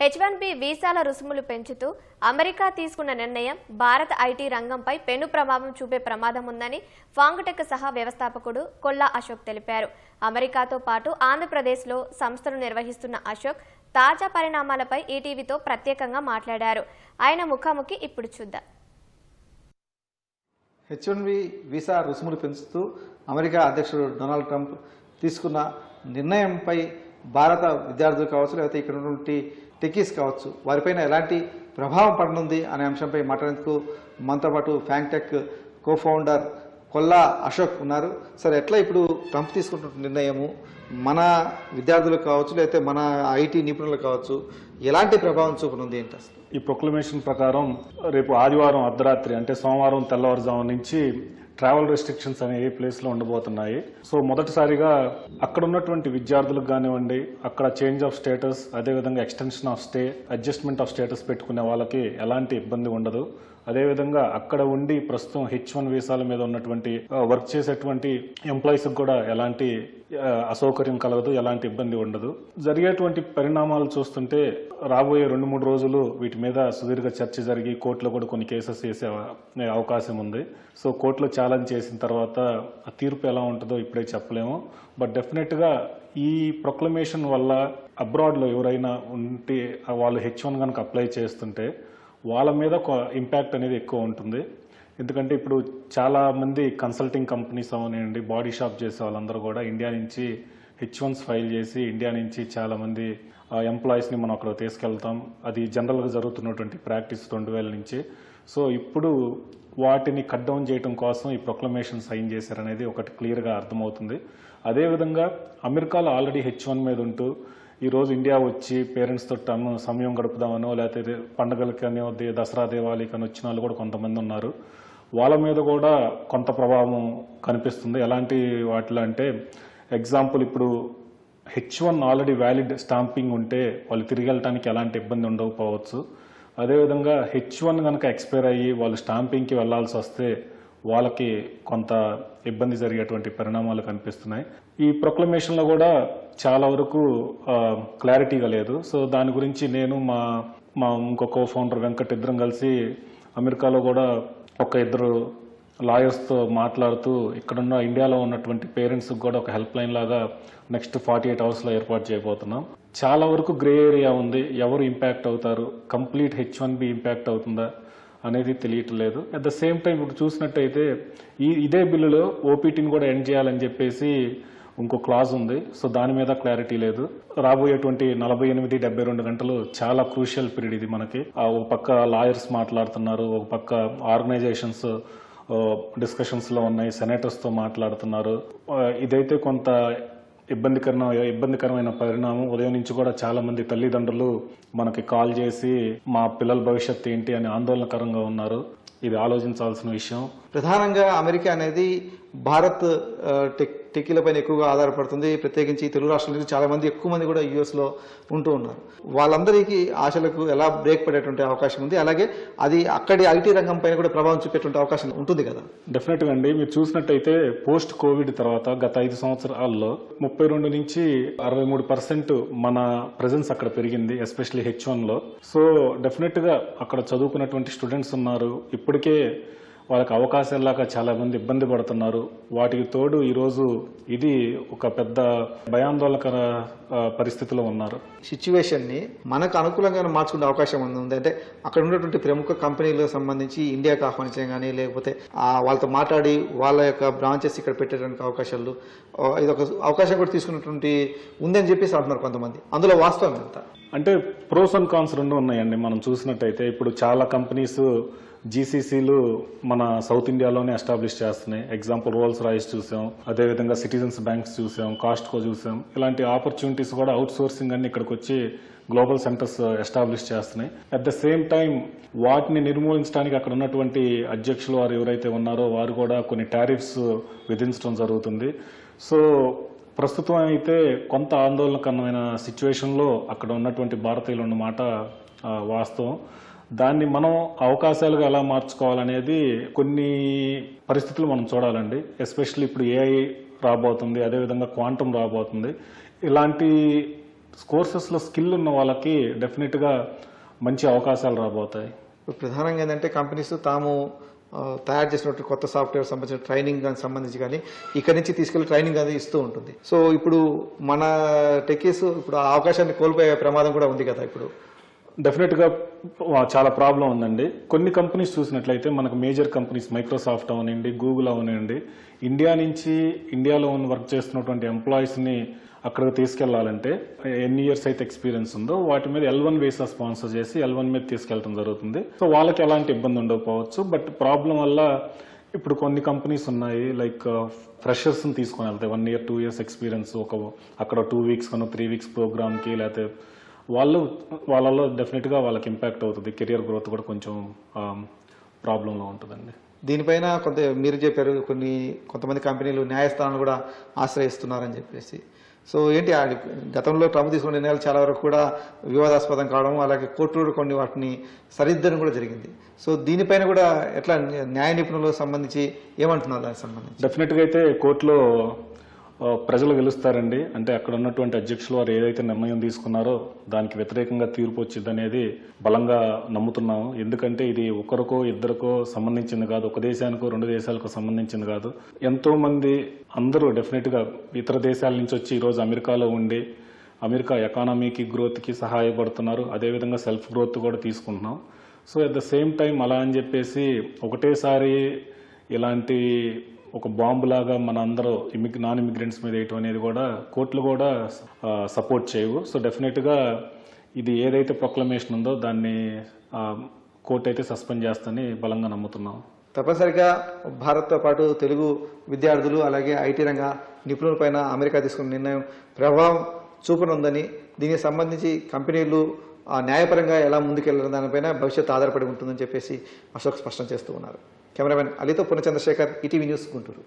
H one B వీసాల రుసుములు పెంచుతూ America తీసుకున్న నిర్ణయం భారత ఐటీ రంగంపై పెను ప్రభావం చూపే ప్రమాదం ఉందని ఫాంగ్టెక్ సహా వ్యవస్థాపకుడు కొల్లా అశోక్ తెలిపారు. అమెరికాతో పాటు ఆంధ్రప్రదేశ్లో సంస్థలు నిర్వహిస్తున్న అశోక్ తాజా పరిణామాలపై ఈటీవీతో ప్రత్యేకంగా మాట్లాడారు. ఆయన ముఖాముఖి ఇప్పుడు చూద్దాం. హెచ్ వన్ బి వీసా రుసుములు పెంచుతూ అమెరికా అధ్యక్షుడు డొనాల్డ్ ట్రంప్ తీసుకున్న నిర్ణయంపై భారత విద్యార్థులు కావచ్చు లేకపోతే ఇక్కడ ఉన్నటువంటి టెకీస్ కావచ్చు వారిపైన ఎలాంటి ప్రభావం పడనుంది అనే అంశంపై మాట్లాడేందుకు మనతో పాటు ఫ్యాంక్టెక్ కోఫౌండర్ కొల్లా అశోక్ ఉన్నారు. సరే ఎట్లా ఇప్పుడు ట్రంప్ తీసుకుంటున్న నిర్ణయము మన విద్యార్థులకు కావచ్చు లేకపోతే మన ఐటీ నిపుణులకు కావచ్చు ఎలాంటి ప్రభావం చూపనుంది ఏంటి అసలు? ఈ ప్రొక్లమేషన్ ప్రకారం రేపు ఆదివారం అర్ధరాత్రి అంటే సోమవారం తెల్లవారుజాము నుంచి ట్రావెల్ రెస్ట్రిక్షన్స్ అనేవి ఏ ప్లేస్లో ఉండబోతున్నాయి. సో మొదటిసారిగా అక్కడ ఉన్నటువంటి విద్యార్థులకు కానివ్వండి అక్కడ చేంజ్ ఆఫ్ స్టేటస్ అదేవిధంగా extension of stay adjustment of status పెట్టుకునే వాళ్ళకి ఎలాంటి ఇబ్బంది ఉండదు. అదేవిధంగా అక్కడ ఉండి ప్రస్తుతం హెచ్ వన్ వీసాల మీద ఉన్నటువంటి వర్క్ చేసేటువంటి ఎంప్లాయీస్ కూడా ఎలాంటి అసౌకర్యం కలగదు ఎలాంటి ఇబ్బంది ఉండదు. జరిగేటువంటి పరిణామాలు చూస్తుంటే రాబోయే రెండు మూడు రోజులు వీటి మీద సుదీర్ఘ చర్చ జరిగి కోర్టులో కూడా కొన్ని కేసెస్ వేసే అవకాశం ఉంది. సో కోర్టులో ఛాలెంజ్ చేసిన తర్వాత ఆ తీర్పు ఎలా ఉంటుందో ఇప్పుడే చెప్పలేము. బట్ డెఫినెట్గా ఈ ప్రొక్లమేషన్ వల్ల అబ్రాడ్లో ఎవరైనా ఉంటే వాళ్ళు హెచ్ వన్ కనుక అప్లై చేస్తుంటే వాళ్ళ మీద ఒక ఇంపాక్ట్ అనేది ఎక్కువ ఉంటుంది. ఎందుకంటే ఇప్పుడు చాలా మంది కన్సల్టింగ్ కంపెనీస్ అవనండి బాడీ షాప్ చేసే వాళ్ళందరూ కూడా ఇండియా నుంచి హెచ్ వన్స్ ఫైల్ చేసి ఇండియా నుంచి చాలా మంది ఎంప్లాయీస్ని మనం అక్కడ తీసుకెళ్తాం. అది జనరల్గా జరుగుతున్నటువంటి ప్రాక్టీస్ రెండు వేల నుంచి. సో ఇప్పుడు వాటిని కట్ డౌన్ చేయడం కోసం ఈ ప్రొక్లమేషన్ సైన్ చేశారనేది ఒకటి క్లియర్గా అర్థమవుతుంది. అదేవిధంగా అమెరికాలో ఆల్రెడీ హెచ్ వన్ మీద ఉంటూ ఈరోజు ఇండియా వచ్చి పేరెంట్స్తో టన్ను సమయం గడుపుదామనో లేకపోతే పండుగలకి దే- దసరా దేవాలయకని వచ్చిన వాళ్ళు కూడా కొంతమంది ఉన్నారు. వాళ్ళ మీద కూడా కొంత ప్రభావం కనిపిస్తుంది. ఎలాంటి వాటిలో అంటే ఎగ్జాంపుల్ ఇప్పుడు H one already valid stamping ఉంటే వాళ్ళు తిరిగి వెళ్ళటానికి ఎలాంటి ఇబ్బంది ఉండకపోవచ్చు. అదేవిధంగా హెచ్ వన్ కనుక ఎక్స్పైర్ అయ్యి వాళ్ళు స్టాంపింగ్కి వెళ్ళాల్సి వస్తే వాళ్ళకి కొంత ఇబ్బంది జరిగేటువంటి పరిణామాలు కనిపిస్తున్నాయి. ఈ ప్రొక్లమేషన్లో కూడా చాలా వరకు క్లారిటీగా లేదు. సో దాని గురించి నేను మా మా ఇంకొక ఫౌండర్ వెంకట్ ఇద్దరం కలిసి అమెరికాలో కూడా ఒక ఇద్దరు లాయర్స్తో మాట్లాడుతూ ఇక్కడున్న ఇండియాలో ఉన్నటువంటి పేరెంట్స్కి కూడా ఒక హెల్ప్ లైన్ లాగా నెక్స్ట్ ఫార్టీ ఎయిట్ అవర్స్లో ఏర్పాటు చేయబోతున్నాం. చాలా వరకు గ్రే ఏరియా ఉంది. ఎవరు ఇంపాక్ట్ అవుతారు? Complete H one B impact అవుతుందా? అనేది తెలియట్లేదు అట్ ద సేమ్ టైం ఇప్పుడు చూసినట్టయితే ఈ ఇదే బిల్లులో ఓపీటీని కూడా ఎండ్ చేయాలని చెప్పేసి ఇంకో క్లాజ్ ఉంది. సో దాని మీద క్లారిటీ లేదు. రాబోయేటువంటి నలభై ఎనిమిది డెబ్బై రెండు గంటలు చాలా క్రూషియల్ పీరియడ్ ఇది మనకి. ఆ ఒక పక్క లాయర్స్ మాట్లాడుతున్నారు ఒక పక్క ఆర్గనైజేషన్స్ డిస్కషన్స్లో ఉన్నాయి సెనేటర్స్తో మాట్లాడుతున్నారు. ఇదైతే కొంత ఇబ్బందికరణ ఇబ్బందికరమైన పరిణామం. ఉదయం నుంచి కూడా చాలా మంది తల్లిదండ్రులు మనకి కాల్ చేసి మా పిల్లల భవిష్యత్తు ఏంటి? అని ఆందోళనకరంగా ఉన్నారు. ఇది ఆలోచించాల్సిన విషయం. ప్రధానంగా అమెరికా అనేది భారత్ టెక్ టెక్కీలపైన ఎక్కువగా ఆధారపడుతుంది. ప్రత్యేకించి తెలుగు రాష్ట్రాల నుంచి చాలా మంది ఎక్కువ మంది కూడా యుఎస్లో ఉంటూ ఉన్నారు. వాళ్ళందరికీ ఆశలకు ఎలా బ్రేక్ పడేటువంటి అవకాశం ఉంది? అలాగే అది అక్కడి ఐటీ రంగం పైన కూడా ప్రభావం చూపేటువంటి అవకాశం ఉంటుంది కదా? డెఫినెట్గా అండి. మీరు చూసినట్టయితే పోస్ట్ కోవిడ్ తర్వాత గత ఐదు సంవత్సరాల్లో ముప్పై రెండు నుంచి అరవై మూడు పర్సెంట్ మన ప్రజెన్స్ అక్కడ పెరిగింది ఎస్పెషల్లీ హెచ్లో. సో డెఫినెట్గా అక్కడ చదువుకున్నటువంటి స్టూడెంట్స్ ఉన్నారు. ఇప్పటికే వాళ్ళకి అవకాశాలాగా చాలా మంది ఇబ్బంది పడుతున్నారు. వాటికి తోడు ఈరోజు ఇది ఒక పెద్ద భయాందోళనకర పరిస్థితిలో ఉన్నారు. సిచ్యువేషన్ని మనకు అనుకూలంగా మార్చుకునే అవకాశం ఉంది. అంటే అక్కడ ఉన్నటువంటి ప్రముఖ కంపెనీలకు సంబంధించి ఇండియాకి ఆహ్వానించడం కానీ లేకపోతే వాళ్ళతో మాట్లాడి వాళ్ళ యొక్క బ్రాంచెస్ ఇక్కడ పెట్టడానికి అవకాశాలు ఇది ఒక అవకాశం కూడా తీసుకున్నటువంటి ఉందని చెప్పేసి అంటున్నారు కొంతమంది. అందులో వాస్తవం ఎంత? అంటే ప్రోస్ అండ్ కాన్స్ రెండు ఉన్నాయండి మనం చూసినట్టయితే. ఇప్పుడు చాలా కంపెనీస్ జీసీసీలు మన సౌత్ ఇండియాలోనే ఎస్టాబ్లిష్ చేస్తున్నాయి. ఎగ్జాంపుల్ రోల్స్ రాయిస్ చూసాం. అదేవిధంగా సిటిజన్స్ బ్యాంక్స్ చూసాం. కాస్ట్కో చూసాం. ఇలాంటి ఆపర్చునిటీస్ కూడా అవుట్ సోర్సింగ్ అన్ని ఇక్కడికి వచ్చి గ్లోబల్ సెంటర్స్ ఎస్టాబ్లిష్ చేస్తున్నాయి. అట్ ద సేమ్ టైం వాటిని నిర్మూలించడానికి అక్కడ ఉన్నటువంటి అధ్యక్షులు వారు ఎవరైతే ఉన్నారో వారు కూడా కొన్ని టారిఫ్స్ విధించడం జరుగుతుంది. సో ప్రస్తుతం అయితే కొంత ఆందోళనకరమైన సిచ్యువేషన్లో అక్కడ ఉన్నటువంటి భారతీయులు ఉన్నమాట uh, వాస్తవం. దాన్ని మనం అవకాశాలుగా ఎలా మార్చుకోవాలనేది కొన్ని పరిస్థితులు మనం చూడాలండి. ఎస్పెషల్లీ ఇప్పుడు ఏఐ రాబోతుంది అదేవిధంగా క్వాంటమ్ రాబోతుంది. ఇలాంటి కోర్సెస్లో స్కిల్ ఉన్న వాళ్ళకి డెఫినెట్గా మంచి అవకాశాలు రాబోతాయి. ఇప్పుడు ప్రధానంగా ఏంటంటే కంపెనీస్ తాము తయారు చేసినటువంటి కొత్త సాఫ్ట్వేర్ సంబంధించిన ట్రైనింగ్ దానికి సంబంధించి కానీ ఇక్కడి నుంచి తీసుకెళ్ళి ట్రైనింగ్ అది ఇస్తూ ఉంటుంది. సో ఇప్పుడు మన టెక్కీస్ ఇప్పుడు ఆ అవకాశాన్ని కోల్పోయే ప్రమాదం కూడా ఉంది కదా ఇప్పుడు. డెఫినెట్గా చాలా ప్రాబ్లం ఉందండి. కొన్ని కంపెనీస్ చూసినట్లయితే మనకు మేజర్ కంపెనీస్ మైక్రోసాఫ్ట్ అవనండి గూగుల్ అవనండి ఇండియా నుంచి ఇండియాలో ఉన్న వర్క్ చేస్తున్నటువంటి ఎంప్లాయీస్ని అక్కడికి తీసుకెళ్ళాలంటే ఎన్ని ఇయర్స్ అయితే ఎక్స్పీరియన్స్ ఉందో వాటి మీద ఎల్ వన్ వీసా స్పాన్సర్ చేసి ఎల్ వన్ మీద తీసుకెళ్ళడం జరుగుతుంది. సో వాళ్ళకి ఎలాంటి ఇబ్బంది ఉండకపోవచ్చు. బట్ ప్రాబ్లం వల్ల ఇప్పుడు కొన్ని కంపెనీస్ ఉన్నాయి లైక్ ఫ్రెషర్స్ని తీసుకొని వెళ్తాయి one year two years experience ఒక అక్కడ టూ వీక్స్ కను త్రీ వీక్స్ ప్రోగ్రామ్కి లేకపోతే వాళ్ళు వాళ్ళలో డెఫినెట్గా వాళ్ళకి ఇంపాక్ట్ అవుతుంది. కెరియర్ గ్రోత్ కూడా కొంచెం ప్రాబ్లంలో ఉంటుందండి. దీనిపైన కొంత మీరు చెప్పారు కొన్ని కొంతమంది కంపెనీలు న్యాయస్థానాలు కూడా ఆశ్రయిస్తున్నారని చెప్పేసి. సో ఏంటి గతంలో ట్రంప్ తీసుకున్న నిర్ణయాలు చాలా వరకు కూడా వివాదాస్పదం కావడం అలాగే కోర్టులు కొన్ని వాటిని సరిద్దడం కూడా జరిగింది. సో దీనిపైన కూడా ఎట్లా న్యాయ నిపుణులకు సంబంధించి ఏమంటున్నారు దానికి సంబంధించి? డెఫినెట్గా అయితే కోర్టులో ప్రజలు గెలుస్తారండి. అంటే అక్కడ ఉన్నటువంటి అధ్యక్షులు వారు ఏదైతే నిర్ణయం తీసుకున్నారో దానికి వ్యతిరేకంగా తీర్పు వచ్చిందనేది బలంగా నమ్ముతున్నాము. ఎందుకంటే ఇది ఒకరికో ఇద్దరికో సంబంధించింది కాదు. ఒక దేశానికో రెండు దేశాలకు సంబంధించింది కాదు. ఎంతో మంది అందరూ డెఫినెట్గా ఇతర దేశాల నుంచి వచ్చి ఈరోజు అమెరికాలో ఉండి అమెరికా ఎకానమీకి గ్రోత్కి సహాయపడుతున్నారు. అదేవిధంగా సెల్ఫ్ గ్రోత్ కూడా తీసుకుంటున్నాం. So at the same time అలా అని చెప్పేసి ఒకటేసారి ఇలాంటి ఒక బాంబు లాగా మన అందరూ ఇమిగ్ నాన్ ఇమిగ్రెంట్స్ మీద వేయటం అనేది కూడా కోర్టులు కూడా సపోర్ట్ చేయవు. సో డెఫినెట్గా ఇది ఏదైతే ప్రొక్లమేషన్ ఉందో దాన్ని కోర్టు అయితే సస్పెండ్ చేస్తని బలంగా నమ్ముతున్నాం. తప్పనిసరిగా భారత్తో పాటు తెలుగు విద్యార్థులు అలాగే ఐటీ రంగ నిపుణుల పైన అమెరికా తీసుకున్న నిర్ణయం ప్రభావం చూపనుందని దీనికి సంబంధించి కంపెనీలు ఆ న్యాయపరంగా ఎలా ముందుకెళ్ళడం దానిపైన భవిష్యత్తు ఆధారపడి ఉంటుందని చెప్పేసి అశోక్ స్పష్టం చేస్తూ ఉన్నారు. కెమెరామెన్ అలీతో పూర్ణ చంద్రశేఖర్ ఈటీవీ న్యూస్ గుంటూరు.